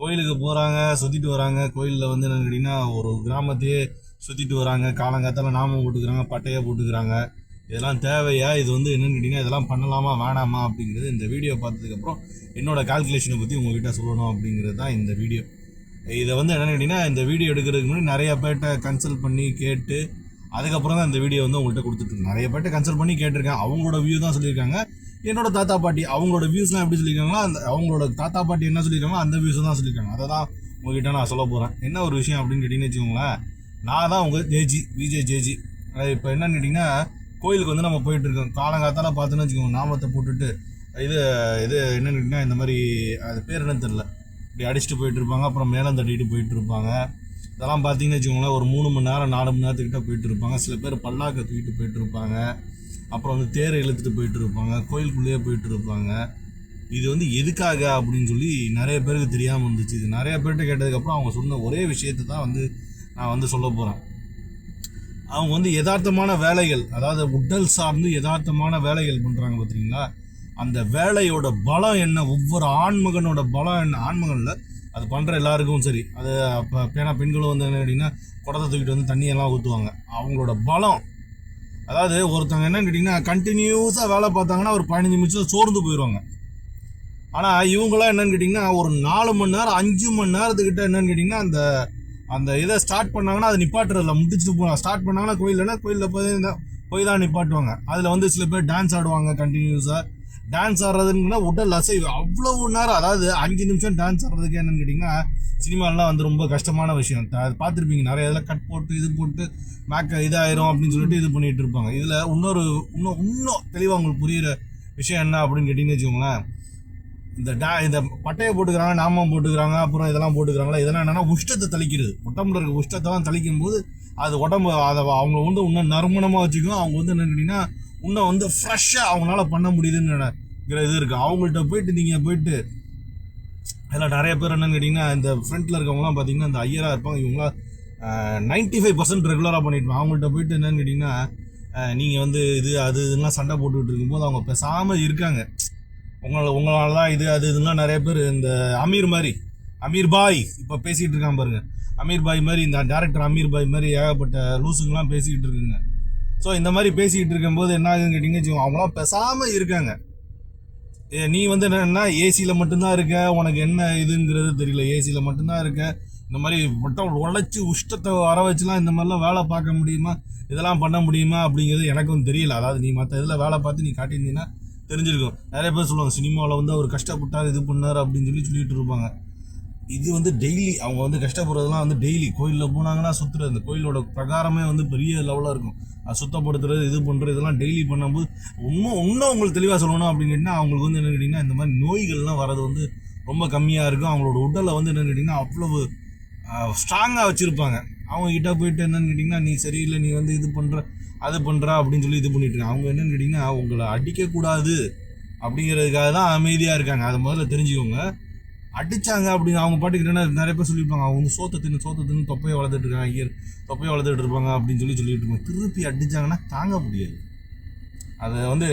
கோயிலுக்கு போகிறாங்க சுற்றிட்டு வராங்க. கோயிலில் வந்து என்னன்னு கேட்டிங்கன்னா ஒரு கிராமத்தையே சுற்றிட்டு வராங்க. காலங்காத்தால நாமம் போட்டுக்கிறாங்க பட்டையை போட்டுக்கிறாங்க. இதெல்லாம் தேவையா? இது வந்து என்னென்னு கேட்டிங்கன்னா இதெல்லாம் பண்ணலாமா வேணாமா அப்படிங்கிறது இந்த வீடியோ பார்த்ததுக்கப்புறம் என்னோடய கால்குலேஷனை பற்றி உங்கள்கிட்ட சொல்லணும் அப்படிங்கிறது தான் இந்த வீடியோ. இதை வந்து என்னன்னு கேட்டிங்கன்னா இந்த வீடியோ எடுக்கிறதுக்கு முன்னாடி நிறைய பேர்கிட்ட கன்சல்ட் பண்ணி கேட்டு அதுக்கப்புறம் தான் இந்த வீடியோ வந்து உங்கள்கிட்ட கொடுத்துட்டு நிறைய பேர்ட்ட கன்சல்ட் பண்ணி கேட்டிருக்கேன். அவங்களோட வியூ தான் சொல்லியிருக்காங்க. என்னோட தாத்தா பாட்டி அவங்களோட வியூஸ்லாம் எப்படி சொல்லியிருக்காங்களோ அந்த அவங்களோட தாத்தா பாட்டி என்ன சொல்லியிருக்காங்களோ அந்த வியூஸ் தான் சொல்லியிருக்காங்க. அதை தான் உங்ககிட்ட நான் சொல்ல போகிறேன் என்ன ஒரு விஷயம் அப்படின்னு கேட்டிங்கன்னு வச்சுக்கோங்களேன் நான் தான் உங்கள் ஜேஜி விஜய் ஜேஜி. இப்போ என்னன்னு கேட்டிங்கன்னா கோயிலுக்கு வந்து நம்ம போயிட்டுருக்கோம் காலங்காத்தால் காலங்காத்தால பார்த்தோன்னு வச்சுக்கோங்க நாமத்தை போட்டுட்டு இது இது என்னன்னு கேட்டிங்கன்னா இந்த மாதிரி அது பேர் என்னன்னு தெரில இப்படி அடிச்சுட்டு போயிட்டு இருப்பாங்க அப்புறம் மேலம் தட்டிட்டு போயிட்டு இருப்பாங்க. இதெல்லாம் பார்த்தீங்கன்னு வச்சுக்கோங்களேன் ஒரு மூணு மணி நேரம் நாலு மணி நேரத்துக்கிட்ட போயிட்டு இருப்பாங்க. சில பேர் பல்லாக்க தூக்கிட்டு போயிட்டு இருப்பாங்க. அப்புறம் வந்து தேரை இழுத்துட்டு போயிட்டு இருப்பாங்க கோயிலுக்குள்ளேயே போயிட்டு இருப்பாங்க இது வந்து எதுக்காக அப்படின்னு சொல்லி நிறைய பேருக்கு தெரியாமல் இருந்துச்சு. இது நிறைய பேர்கிட்ட கேட்டதுக்கப்புறம் அவங்க சொன்ன ஒரே விஷயத்தை தான் வந்து நான் வந்து சொல்ல போகிறேன் அவங்க வந்து யதார்த்தமான வேலைகள் அதாவது உடல் சார்ந்து யதார்த்தமான வேலைகள் பண்ணுறாங்க பார்த்தீங்களா அந்த வேலையோட பலம் என்ன? ஒவ்வொரு ஆண்மகனோட பலம் என்ன? ஆண்மகனில் அது பண்ணுற எல்லாருக்கும் சரி. அது அப்போ பேனா பெண்களும் வந்து என்ன அப்படின்னா குடத்தை தூக்கிட்டு வந்து தண்ணியெல்லாம் ஊற்றுவாங்க அவங்களோட பலம் அதாவது ஒருத்தவங்க என்னன்னு கேட்டிங்கன்னா கண்டினியூஸாக வேலை பார்த்தாங்கன்னா ஒரு பதினஞ்சு நிமிஷம் சோர்ந்து போயிடுவாங்க. ஆனால் இவங்களாம் என்னன்னு கேட்டிங்கன்னா ஒரு நாலு மணி நேரம் அஞ்சு மணி நேரத்துக்கிட்ட என்னன்னு கேட்டிங்கன்னா அந்த அந்த இதை ஸ்டார்ட் பண்ணாங்கன்னா அதை நிப்பாட்டுறதில்ல. முடிச்சுட்டு போகலாம். ஸ்டார்ட் பண்ணாங்கன்னா கோயில்னா கோயிலில் போய் போய் தான் நிப்பாட்டுவாங்க. அதில் வந்து சில பேர் டான்ஸ் ஆடுவாங்க கண்டினியூஸாக டான்ஸ் ஆடுறதுன்னா உடல் அசைவு அவ்வளவு நேரம் அதாவது அஞ்சு நிமிஷம் டான்ஸ் ஆடுறதுக்கு என்னன்னு கேட்டிங்கன்னா சினிமாலாம் வந்து ரொம்ப கஷ்டமான விஷயம். அது பார்த்துருப்பீங்க. நிறைய இதில் கட் போட்டு இது போட்டு மேக்க இதாயிரும் அப்படின்னு சொல்லிட்டு இது பண்ணிட்டு இருப்பாங்க. இதில் இன்னொரு இன்னும் இன்னும் தெளிவாக உங்களுக்கு புரிகிற விஷயம் என்ன அப்படின்னு கேட்டிங்கன்னு வச்சுக்கோங்களேன். இந்த டா இந்த பட்டையை போட்டுக்கிறாங்க நாமம் போட்டுக்கிறாங்க அப்புறம் இதெல்லாம் போட்டுக்கிறாங்களா இதெல்லாம் என்னென்னா உஷ்டத்தை தளிக்கிறது. உடம்புல இருக்க உஷ்டத்தை தான் போது அது உடம்பு அதை அவங்க வந்து இன்னும் நறுமணமாக வச்சுக்கும். அவங்க வந்து என்ன கேட்டிங்கன்னா இன்னும் வந்து ஃப்ரெஷ்ஷாக அவங்களால பண்ண முடியுதுன்னு இது இருக்குது அவங்கள்ட்ட போயிட்டு நீங்கள் போயிட்டு அதில் நிறைய பேர் என்னன்னு கேட்டிங்கன்னா இந்த ஃப்ரண்ட்டில் இருக்கவங்களாம் பார்த்தீங்கன்னா இந்த ஐயராக இருப்பாங்க. இவங்களாம் நைன்டி ஃபைவ் பர்சன்ட் ரெகுலராக பண்ணிட்டு அவங்கள்ட்ட போயிட்டு என்னன்னு கேட்டிங்கன்னா நீங்கள் வந்து இது அது இதெல்லாம் சண்டை போட்டுக்கிட்டு இருக்கும்போது அவங்க பேசாமல் இருக்காங்க. உங்களை உங்களால் தான் இது அது இதெல்லாம் நிறைய பேர் இந்த அமீர் மாதிரி அமீர் பாய் இப்போ பேசிகிட்டு இருக்கான் பாருங்கள் அமீர் பாய் மாதிரி இந்த டேரக்டர் அமீர் பாய் மாதிரி ஏகப்பட்ட லூசுங்கெல்லாம் பேசிக்கிட்டு இருக்குங்க. ஸோ இந்த மாதிரி பேசிக்கிட்டு இருக்கும்போது என்ன ஆகுதுன்னு கேட்டிங்கன்னு வச்சுக்கோங்க அவங்களாம் பேசாமல் இருக்காங்க. ஏ, நீ வந்து என்னன்னா ஏசியில் மட்டும்தான் இருக்க உனக்கு என்ன இதுங்கிறது தெரியல. ஏசியில் மட்டும்தான் இருக்க. இந்த மாதிரி மட்டும் உழைச்சி உஷ்டத்தை வர வச்சுலாம் இந்த மாதிரிலாம் வேலை பார்க்க முடியுமா? இதெல்லாம் பண்ண முடியுமா? அப்படிங்கிறது எனக்கும் தெரியல. அதாவது நீ மற்ற இதில் வேலை பார்த்து நீ காட்டியிருந்தீங்கன்னா தெரிஞ்சிருக்கும். நிறைய பேர் சொல்லுவாங்க சினிமாவில் வந்து அவர் கஷ்டப்பட்டார் இது பண்ணார் அப்படின்னு சொல்லி சொல்லிட்டு இருப்பாங்க. இது வந்து டெய்லி அவங்க வந்து கஷ்டப்படுறதுலாம் வந்து டெய்லி கோயிலில் போனாங்கன்னா சுற்றுறது அந்த கோயிலோட பிரகாரமே வந்து பெரிய லெவலாக இருக்கும். அது சுத்தப்படுத்துறது இது பண்ணுறது இதெல்லாம் டெய்லி பண்ணும்போது இன்னும் இன்னும் உங்களுக்கு தெளிவாக சொல்லணும் அப்படின்னு கேட்டிங்கன்னா அவங்களுக்கு வந்து என்ன கேட்டிங்கன்னா இந்த மாதிரி நோய்கள்லாம் வர்றது வந்து ரொம்ப கம்மியாக இருக்கும் அவங்களோட உடலை வந்து என்னன்னு கேட்டிங்கன்னா அவ்வளவு ஸ்ட்ராங்காக வச்சுருப்பாங்க. அவங்க கிட்ட போயிட்டு என்னென்னு கேட்டிங்கன்னா நீ சரியில்லை நீ வந்து இது பண்ணுற அது பண்ணுறா அப்படின்னு சொல்லி இது பண்ணிட்டு இருக்காங்க. அவங்க என்னென்னு கேட்டிங்கன்னா உங்களை அடிக்கக்கூடாது அப்படிங்கிறதுக்காக தான் அமைதியாக இருக்காங்க. அதை முதல்ல தெரிஞ்சுக்கோங்க. அடிச்சாங்க அப்படின்னு அவங்க பாட்டுக்கு என்ன நிறைய பேர் சொல்லியிருப்பாங்க. அவங்க சோத்த தின்னு சோத்த தின்னு தொப்பையை வளர்த்துட்டு இருக்காங்க ஐயர். தொப்பையை வளர்த்துட்டு இருப்பாங்க அப்படின்னு சொல்லி சொல்லிட்டு இருப்பாங்க. திருப்பி அடிச்சாங்கன்னா தாங்க முடியாது. அதை வந்து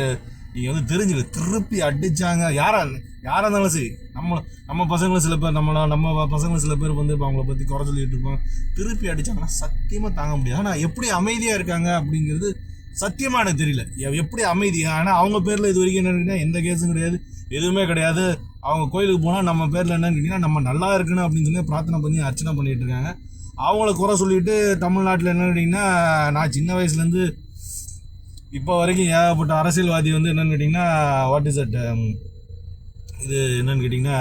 நீங்கள் வந்து தெரிஞ்சுக்க திருப்பி அடிச்சாங்க. யாரா யாராக இருந்தாலும் சரி நம்ம நம்ம பசங்களும் சில பேர் நம்மள நம்ம பசங்களும் சில பேர் வந்து இப்போ அவங்கள பற்றி குறை சொல்லிட்டு இருப்பாங்க. திருப்பி அடித்தாங்கன்னா சத்தியமாக தாங்க முடியாது. ஆனால் எப்படி அமைதியாக இருக்காங்க அப்படிங்கிறது சத்தியமாக எனக்கு தெரியல. எப்படி அமைதி ஆனால் அவங்க பேரில் இது வரைக்கும் என்ன எந்த கேஸும் கிடையாது. எதுவுமே கிடையாது. அவங்க கோயிலுக்கு போனால் நம்ம பேரில் என்னன்னு கேட்டிங்கன்னா நம்ம நல்லா இருக்கணும் அப்படின்னு சொல்லி பிரார்த்தனை பண்ணி அர்ச்சனை பண்ணிகிட்டு இருக்காங்க. அவங்கள குறை சொல்லிட்டு தமிழ்நாட்டில் என்னன்னு கேட்டிங்கன்னா நான் சின்ன வயசுலேருந்து இப்போ வரைக்கும் ஏகப்பட்ட அரசியல்வாதி வந்து என்னென்னு கேட்டிங்கன்னா வாட் இஸ் அட் um, இது என்னன்னு கேட்டிங்கன்னா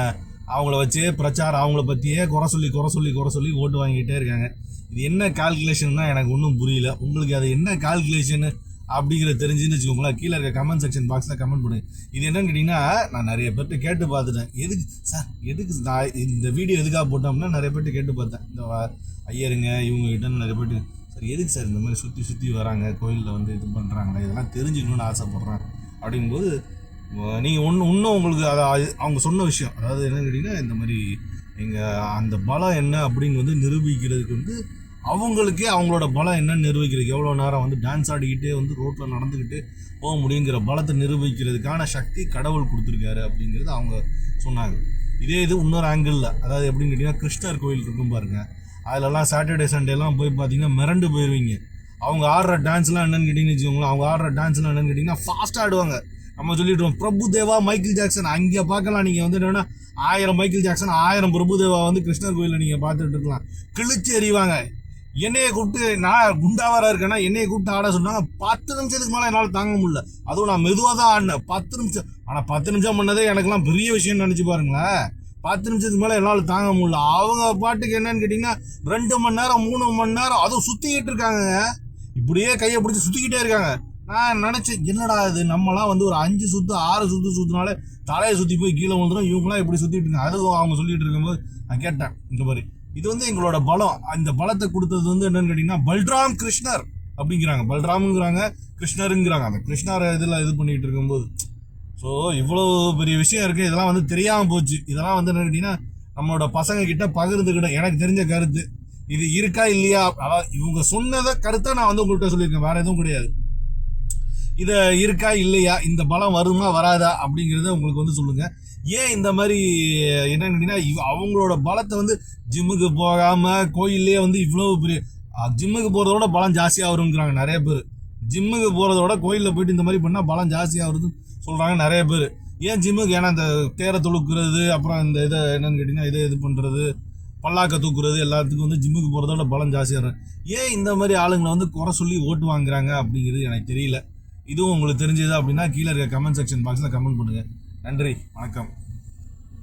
அவங்கள வச்சே பிரச்சாரம் அவங்கள பற்றியே குறை சொல்லி குறை சொல்லி குறை சொல்லி ஓட்டு வாங்கிட்டே இருக்காங்க. இது என்ன கால்குலேஷன்னா எனக்கு ஒன்றும் புரியல. உங்களுக்கு அது என்ன கால்குலேஷனு அப்படிங்கிற தெரிஞ்சுன்னு வச்சுக்கோங்களேன். கீழே இருக்க கமெண்ட் செக்ஷன் பாக்ஸில் கமெண்ட் பண்ணு இது என்னன்னு கேட்டிங்கன்னா நான் நிறைய பேர்கிட்ட கேட்டு பார்த்துட்டேன். எதுக்கு சார் எதுக்கு நான் இந்த வீடியோ எதுக்காக போட்டோம்னா நிறைய பேர்கிட்ட கேட்டு பார்த்தேன். இந்த வ- ஐயருங்க இவங்ககிட்ட நிறைய பேர்ட்டு சார் எதுக்கு சார் இந்த மாதிரி சுற்றி சுற்றி வராங்க? கோயிலில் வந்து இது பண்ணுறாங்களே இதெல்லாம் தெரிஞ்சுக்கணும்னு ஆசைப்பட்றேன். அப்படிங்கும்போது நீங்கள் ஒன்று இன்னும் உங்களுக்கு அதை அவங்க சொன்ன விஷயம் அதாவது என்னன்னு கேட்டிங்கன்னா இந்த மாதிரி எங்கள் அந்த பலம் என்ன அப்படின்னு வந்து நிரூபிக்கிறதுக்கு வந்து அவங்களுக்கே அவங்களோட பலம் என்னன்னு நிரூபிக்கிறதுக்கு எவ்வளோ நேரம் வந்து டான்ஸ் ஆடிக்கிட்டே வந்து ரோட்டில் நடந்துக்கிட்டு போக முடியுங்கிற பலத்தை நிரூபிக்கிறதுக்கான சக்தி கடவுள் கொடுத்துருக்காரு அப்படிங்கிறது அவங்க சொன்னாங்க. இதே இது இன்னொரு ஆங்கிளில் அதாவது எப்படின்னு கேட்டிங்கன்னா கிருஷ்ணர் கோயில் இருக்கும் பாருங்க. அதிலலாம் சாட்டர்டே சண்டேலாம் போய் பார்த்தீங்கன்னா மிரண்டு போயிடுவீங்க அவங்க ஆடுற டான்ஸ்லாம் என்னன்னு கேட்டிங்கன்னு வச்சுக்கோங்களேன் அவங்க ஆடுற டான்ஸ்லாம் என்னன்னு கேட்டிங்கன்னா ஃபாஸ்ட்டாக ஆடுவாங்க. நம்ம சொல்லிவிடுவோம் பிரபு தேவா மைக்கேல் ஜாக்சன். அங்கே பார்க்கலாம் நீங்கள் வந்து என்னென்னா ஆயிரம் மைக்கேல் ஜாக்சன் ஆயிரம் பிரபு தேவா வந்து கிருஷ்ணர் கோயிலில் நீங்கள் பார்த்துட்டு இருக்கலாம். கிழிச்சு எறிவாங்க. என்னையை கூப்பிட்டு நான் குண்டாவாரா இருக்கேன்னா என்னைய கூப்பிட்டு ஆட சொன்னாங்க. பத்து நிமிஷத்துக்கு மேலே என்னால் தாங்க முடியல. அதுவும் நான் மெதுவாக தான் ஆடினேன். பத்து நிமிஷம். ஆனால் பத்து நிமிஷம் பண்ணதே எனக்குலாம் பெரிய விஷயம்னு நினச்சி பாருங்களேன். பத்து நிமிஷத்துக்கு மேலே என்னால் தாங்க முடியல. அவங்க பாட்டுக்கு என்னன்னு கேட்டிங்கன்னா ரெண்டு மணி நேரம் மூணு மணி நேரம் அதுவும் சுற்றிக்கிட்டு இருக்காங்க இப்படியே கையை பிடிச்சி சுற்றிக்கிட்டே இருக்காங்க. நான் நினச்சேன் என்னடா இது? நம்மலாம் வந்து ஒரு அஞ்சு சுத்து ஆறு சுத்து சுத்தினாலே தலையை சுற்றி போய் கீழே விழுந்துடும் இவங்களாம் இப்படி சுற்றிட்டு இருக்காங்க. அதுவும் அவங்க சொல்லிட்டு இருக்கும்போது நான் கேட்டேன் இந்த மாதிரி இது வந்து எங்களோட பலம். அந்த பலத்தை கொடுத்தது வந்து என்னன்னு கேட்டிங்கன்னா பல்ராம் கிருஷ்ணர் அப்படிங்கிறாங்க. பல்ராம்ங்கிறாங்க கிருஷ்ணருங்கிறாங்க. அந்த கிருஷ்ணர் இதில் இது பண்ணிட்டு இருக்கும்போது ஸோ இவ்வளோ பெரிய விஷயம் இருக்குது இதெல்லாம் வந்து தெரியாமல் போச்சு. இதெல்லாம் வந்து என்னன்னு கேட்டிங்கன்னா நம்மளோட பசங்க கிட்ட பகிர்ந்துக்கிட்ட எனக்கு தெரிஞ்ச கருத்து. இது இருக்கா இல்லையா? அதாவது இவங்க சொன்னதை கருத்தை நான் வந்து உங்கள்கிட்ட சொல்லியிருக்கேன். வேற எதுவும் கிடையாது. இதை இருக்கா இல்லையா? இந்த பலம் வருமா வராதா? அப்படிங்கிறத உங்களுக்கு வந்து சொல்லுங்க. ஏன் இந்த மாதிரி என்னன்னு கேட்டீங்கன்னா அவங்களோட பலத்தை வந்து ஜிம்முக்கு போகாம கோயிலே வந்து இவ்வளவு பெரிய ஜிம்முக்கு போகிறதோட பலம் ஜாஸ்தியாக வருங்கிறாங்க நிறைய பேர். ஜிம்முக்கு போகிறதோட கோயிலில் போயிட்டு இந்த மாதிரி பண்ணால் பலம் ஜாஸ்தியாக வருதுன்னு சொல்கிறாங்க நிறைய பேர். ஏன் ஜிம்முக்கு? ஏன்னா இந்த தேரை தொழுக்கிறது அப்புறம் இந்த இதை என்னன்னு கேட்டிங்கன்னா இதை இது பண்ணுறது பல்லாக்க தூக்குறது எல்லாத்துக்கும் வந்து ஜிம்முக்கு போகிறதோட பலம் ஜாஸ்தியாக ஏன் இந்த மாதிரி ஆளுங்களை வந்து குறை சொல்லி ஓட்டு வாங்குறாங்க அப்படிங்கிறது எனக்கு தெரியல. இதுவும் உங்களுக்கு தெரிஞ்சது அப்படின்னா கீழே இருக்க கமெண்ட் செக்ஷன் பாக்ஸில் கமெண்ட் பண்ணுங்கள் நன்றி வணக்கம்.